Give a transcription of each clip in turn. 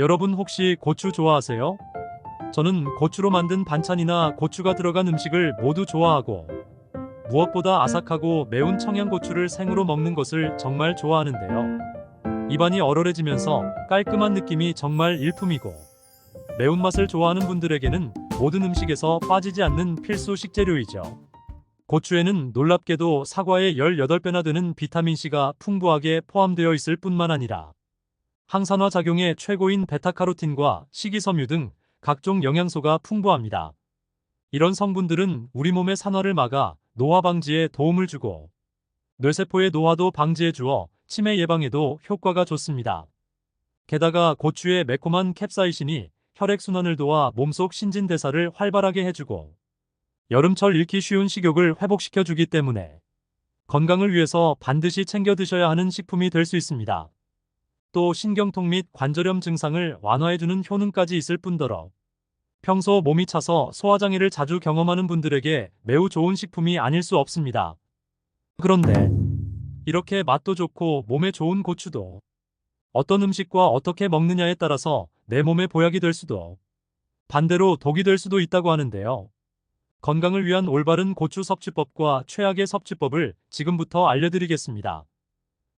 여러분 혹시 고추 좋아하세요? 저는 고추로 만든 반찬이나 고추가 들어간 음식을 모두 좋아하고 무엇보다 아삭하고 매운 청양고추를 생으로 먹는 것을 정말 좋아하는데요. 입안이 얼얼해지면서 깔끔한 느낌이 정말 일품이고 매운맛을 좋아하는 분들에게는 모든 음식에서 빠지지 않는 필수 식재료이죠. 고추에는 놀랍게도 사과의 18배나 되는 비타민C가 풍부하게 포함되어 있을 뿐만 아니라 항산화 작용의 최고인 베타카로틴과 식이섬유 등 각종 영양소가 풍부합니다. 이런 성분들은 우리 몸의 산화를 막아 노화 방지에 도움을 주고 뇌세포의 노화도 방지해 주어 치매 예방에도 효과가 좋습니다. 게다가 고추의 매콤한 캡사이신이 혈액순환을 도와 몸속 신진대사를 활발하게 해주고 여름철 잃기 쉬운 식욕을 회복시켜 주기 때문에 건강을 위해서 반드시 챙겨 드셔야 하는 식품이 될 수 있습니다. 또 신경통 및 관절염 증상을 완화해주는 효능까지 있을 뿐더러 평소 몸이 차서 소화장애를 자주 경험하는 분들에게 매우 좋은 식품이 아닐 수 없습니다. 그런데 이렇게 맛도 좋고 몸에 좋은 고추도 어떤 음식과 어떻게 먹느냐에 따라서 내 몸에 보약이 될 수도 반대로 독이 될 수도 있다고 하는데요. 건강을 위한 올바른 고추 섭취법과 최악의 섭취법을 지금부터 알려드리겠습니다.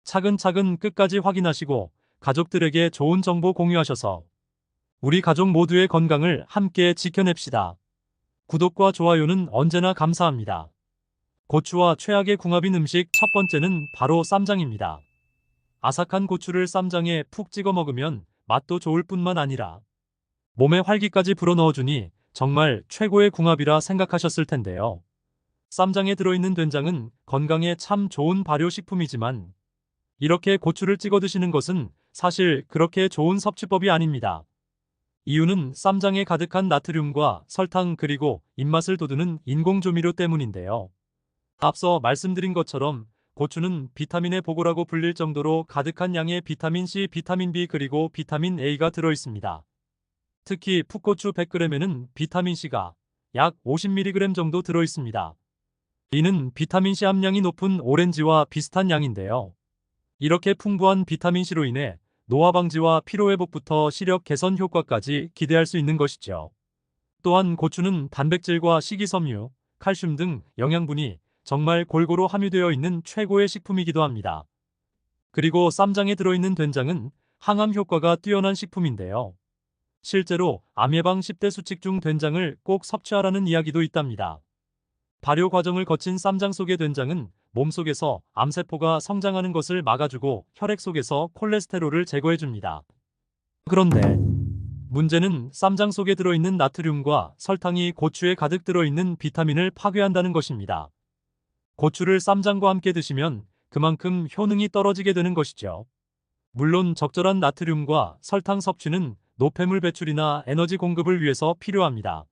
차근차근 끝까지 확인하시고 가족들에게 좋은 정보 공유하셔서 우리 가족 모두의 건강을 함께 지켜냅시다. 구독과 좋아요는 언제나 감사합니다. 고추와 최악의 궁합인 음식 첫 번째는 바로 쌈장입니다. 아삭한 고추를 쌈장에 푹 찍어 먹으면 맛도 좋을 뿐만 아니라 몸에 활기까지 불어넣어주니 정말 최고의 궁합이라 생각하셨을 텐데요. 쌈장에 들어있는 된장은 건강에 참 좋은 발효식품이지만 이렇게 고추를 찍어 드시는 것은 사실 그렇게 좋은 섭취법이 아닙니다. 이유는 쌈장에 가득한 나트륨과 설탕 그리고 입맛을 돋우는 인공조미료 때문인데요. 앞서 말씀드린 것처럼 고추는 비타민의 보고라고 불릴 정도로 가득한 양의 비타민 C, 비타민 B 그리고 비타민 A가 들어 있습니다. 특히 풋고추 100g에는 비타민 C가 약 50mg 정도 들어 있습니다. 이는 비타민 C 함량이 높은 오렌지와 비슷한 양인데요. 이렇게 풍부한 비타민 C로 인해 노화 방지와 피로 회복부터 시력 개선 효과까지 기대할 수 있는 것이죠. 또한 고추는 단백질과 식이섬유, 칼슘 등 영양분이 정말 골고루 함유되어 있는 최고의 식품이기도 합니다. 그리고 쌈장에 들어있는 된장은 항암 효과가 뛰어난 식품인데요. 실제로 암 예방 10대 수칙 중 된장을 꼭 섭취하라는 이야기도 있답니다. 발효 과정을 거친 쌈장 속의 된장은 몸속에서 암세포가 성장하는 것을 막아주고 혈액 속에서 콜레스테롤을 제거해줍니다. 그런데 문제는 쌈장 속에 들어있는 나트륨과 설탕이 고추에 가득 들어있는 비타민을 파괴한다는 것입니다. 고추를 쌈장과 함께 드시면 그만큼 효능이 떨어지게 되는 것이죠. 물론 적절한 나트륨과 설탕 섭취는 노폐물 배출이나 에너지 공급을 위해서 필요합니다.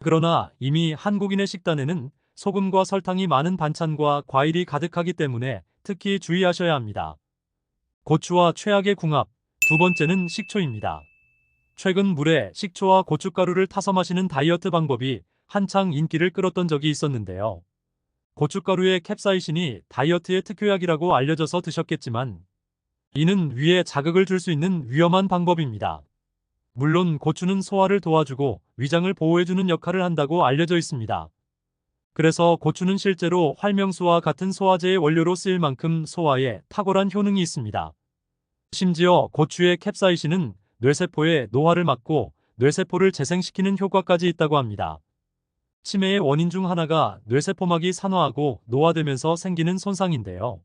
그러나 이미 한국인의 식단에는 소금과 설탕이 많은 반찬과 과일이 가득하기 때문에 특히 주의하셔야 합니다. 고추와 최악의 궁합, 두 번째는 식초입니다. 최근 물에 식초와 고춧가루를 타서 마시는 다이어트 방법이 한창 인기를 끌었던 적이 있었는데요. 고춧가루의 캡사이신이 다이어트의 특효약이라고 알려져서 드셨겠지만 이는 위에 자극을 줄 수 있는 위험한 방법입니다. 물론 고추는 소화를 도와주고 위장을 보호해주는 역할을 한다고 알려져 있습니다. 그래서 고추는 실제로 활명수와 같은 소화제의 원료로 쓰일 만큼 소화에 탁월한 효능이 있습니다. 심지어 고추의 캡사이신은 뇌세포의 노화를 막고 뇌세포를 재생시키는 효과까지 있다고 합니다. 치매의 원인 중 하나가 뇌세포막이 산화하고 노화되면서 생기는 손상인데요.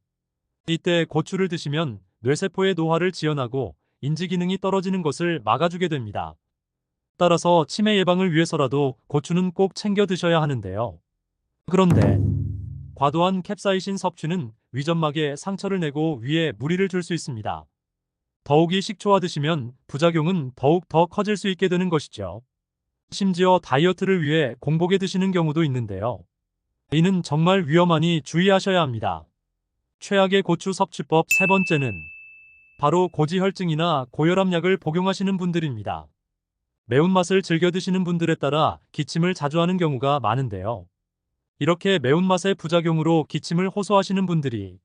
이때 고추를 드시면 뇌세포의 노화를 지연하고 인지 기능이 떨어지는 것을 막아주게 됩니다. 따라서 치매 예방을 위해서라도 고추는 꼭 챙겨 드셔야 하는데요. 그런데 과도한 캡사이신 섭취는 위점막에 상처를 내고 위에 무리를 줄 수 있습니다. 더욱이 식초와 드시면 부작용은 더욱 더 커질 수 있게 되는 것이죠. 심지어 다이어트를 위해 공복에 드시는 경우도 있는데요. 이는 정말 위험하니 주의하셔야 합니다. 최악의 고추 섭취법 세 번째는 바로 고지혈증이나 고혈압약을 복용하시는 분들입니다. 매운맛을 즐겨 드시는 분들에 따라 기침을 자주 하는 경우가 많은데요. 이렇게 매운맛의 부작용으로 기침을 호소하시는 분들이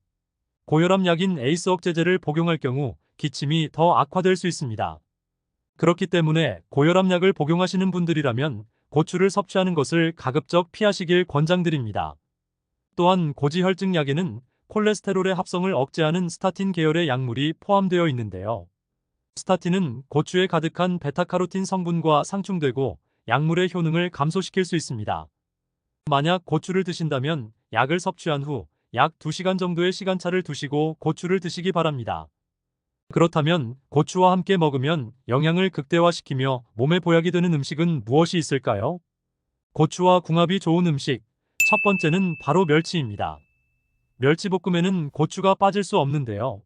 고혈압 약인 에이스 억제제를 복용할 경우 기침이 더 악화될 수 있습니다. 그렇기 때문에 고혈압약을 복용하시는 분들이라면 고추를 섭취하는 것을 가급적 피하시길 권장드립니다. 또한 고지혈증 약에는 콜레스테롤의 합성을 억제하는 스타틴 계열의 약물이 포함되어 있는데요. 스타틴은 고추에 가득한 베타카로틴 성분과 상충되고 약물의 효능을 감소시킬 수 있습니다. 만약 고추를 드신다면 약을 섭취한 후 약 2시간 정도의 시간차를 두시고 고추를 드시기 바랍니다. 그렇다면 고추와 함께 먹으면 영양을 극대화시키며 몸에 보약이 되는 음식은 무엇이 있을까요? 고추와 궁합이 좋은 음식. 첫 번째는 바로 멸치입니다. 멸치볶음에는 고추가 빠질 수 없는데요.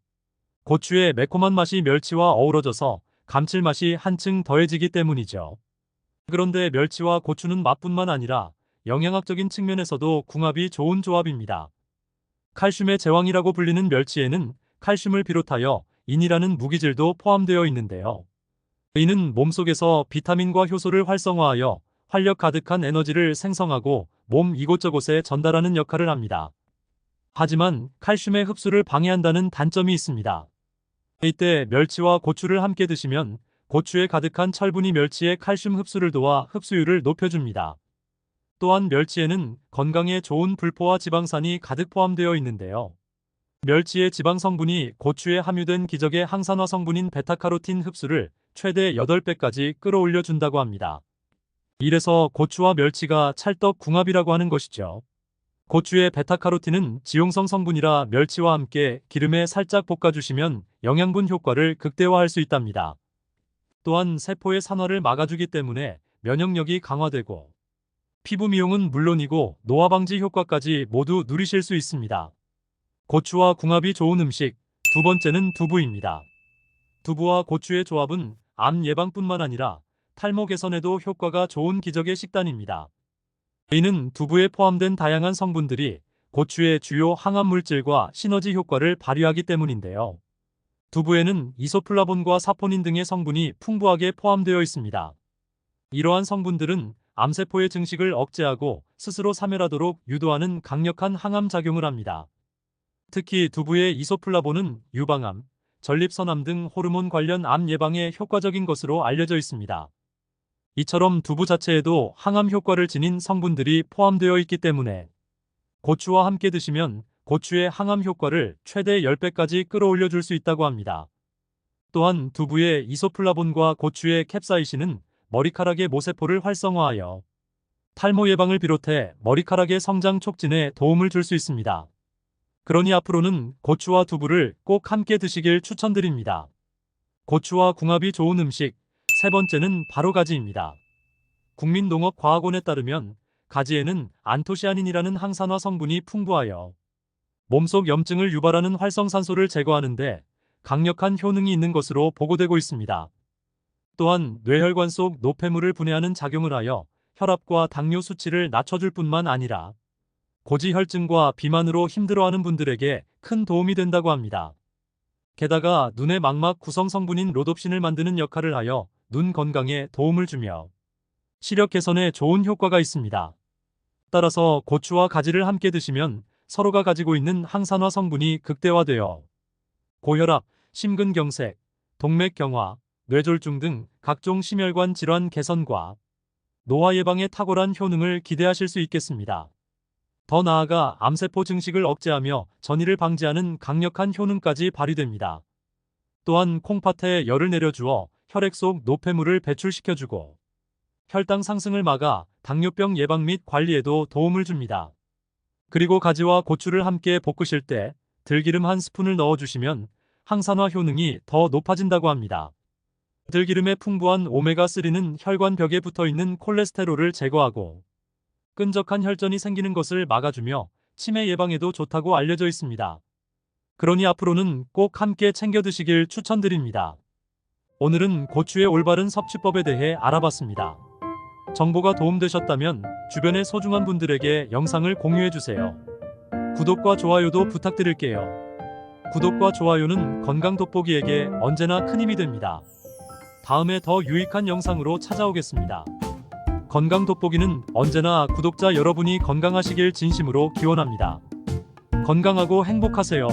고추의 매콤한 맛이 멸치와 어우러져서 감칠맛이 한층 더해지기 때문이죠. 그런데 멸치와 고추는 맛뿐만 아니라 영양학적인 측면에서도 궁합이 좋은 조합입니다. 칼슘의 제왕이라고 불리는 멸치에는 칼슘을 비롯하여 인이라는 무기질도 포함되어 있는데요. 이는 몸속에서 비타민과 효소를 활성화하여 활력 가득한 에너지를 생성하고 몸 이곳저곳에 전달하는 역할을 합니다. 하지만 칼슘의 흡수를 방해한다는 단점이 있습니다. 이때 멸치와 고추를 함께 드시면 고추에 가득한 철분이 멸치의 칼슘 흡수를 도와 흡수율을 높여줍니다. 또한 멸치에는 건강에 좋은 불포화 지방산이 가득 포함되어 있는데요. 멸치의 지방 성분이 고추에 함유된 기적의 항산화 성분인 베타카로틴 흡수를 최대 8배까지 끌어올려 준다고 합니다. 이래서 고추와 멸치가 찰떡 궁합이라고 하는 것이죠. 고추의 베타카로틴은 지용성 성분이라 멸치와 함께 기름에 살짝 볶아주시면 영양분 효과를 극대화할 수 있답니다. 또한 세포의 산화를 막아주기 때문에 면역력이 강화되고 피부 미용은 물론이고 노화 방지 효과까지 모두 누리실 수 있습니다. 고추와 궁합이 좋은 음식 두 번째는 두부입니다. 두부와 고추의 조합은 암 예방뿐만 아니라 탈모 개선에도 효과가 좋은 기적의 식단입니다. 이는 두부에 포함된 다양한 성분들이 고추의 주요 항암 물질과 시너지 효과를 발휘하기 때문인데요. 두부에는 이소플라본과 사포닌 등의 성분이 풍부하게 포함되어 있습니다. 이러한 성분들은 암세포의 증식을 억제하고 스스로 사멸하도록 유도하는 강력한 항암 작용을 합니다. 특히 두부의 이소플라본은 유방암, 전립선암 등 호르몬 관련 암 예방에 효과적인 것으로 알려져 있습니다. 이처럼 두부 자체에도 항암 효과를 지닌 성분들이 포함되어 있기 때문에 고추와 함께 드시면 고추의 항암 효과를 최대 10배까지 끌어올려 줄 수 있다고 합니다. 또한 두부의 이소플라본과 고추의 캡사이신은 머리카락의 모세포를 활성화하여 탈모 예방을 비롯해 머리카락의 성장 촉진에 도움을 줄 수 있습니다. 그러니 앞으로는 고추와 두부를 꼭 함께 드시길 추천드립니다. 고추와 궁합이 좋은 음식 세 번째는 바로 가지입니다. 국민농업과학원에 따르면 가지에는 안토시아닌이라는 항산화 성분이 풍부하여 몸속 염증을 유발하는 활성산소를 제거하는데 강력한 효능이 있는 것으로 보고되고 있습니다. 또한 뇌혈관 속 노폐물을 분해하는 작용을 하여 혈압과 당뇨 수치를 낮춰줄 뿐만 아니라 고지혈증과 비만으로 힘들어하는 분들에게 큰 도움이 된다고 합니다. 게다가 눈의 망막 구성 성분인 로놉신을 만드는 역할을 하여 눈 건강에 도움을 주며 시력 개선에 좋은 효과가 있습니다. 따라서 고추와 가지를 함께 드시면 서로가 가지고 있는 항산화 성분이 극대화되어 고혈압, 심근경색, 동맥경화, 뇌졸중 등 각종 심혈관 질환 개선과 노화 예방에 탁월한 효능을 기대하실 수 있겠습니다. 더 나아가 암세포 증식을 억제하며 전이를 방지하는 강력한 효능까지 발휘됩니다. 또한 콩팥에 열을 내려주어 혈액 속 노폐물을 배출시켜주고 혈당 상승을 막아 당뇨병 예방 및 관리에도 도움을 줍니다. 그리고 가지와 고추를 함께 볶으실 때 들기름 한 스푼을 넣어주시면 항산화 효능이 더 높아진다고 합니다. 들기름의 풍부한 오메가3는 혈관 벽에 붙어 있는 콜레스테롤을 제거하고 끈적한 혈전이 생기는 것을 막아주며 치매 예방에도 좋다고 알려져 있습니다. 그러니 앞으로는 꼭 함께 챙겨 드시길 추천드립니다. 오늘은 고추의 올바른 섭취법에 대해 알아봤습니다. 정보가 도움되셨다면 주변의 소중한 분들에게 영상을 공유해주세요. 구독과 좋아요도 부탁드릴게요. 구독과 좋아요는 건강 돋보기에게 언제나 큰 힘이 됩니다. 다음에 더 유익한 영상으로 찾아오겠습니다. 건강 돋보기는 언제나 구독자 여러분이 건강하시길 진심으로 기원합니다. 건강하고 행복하세요.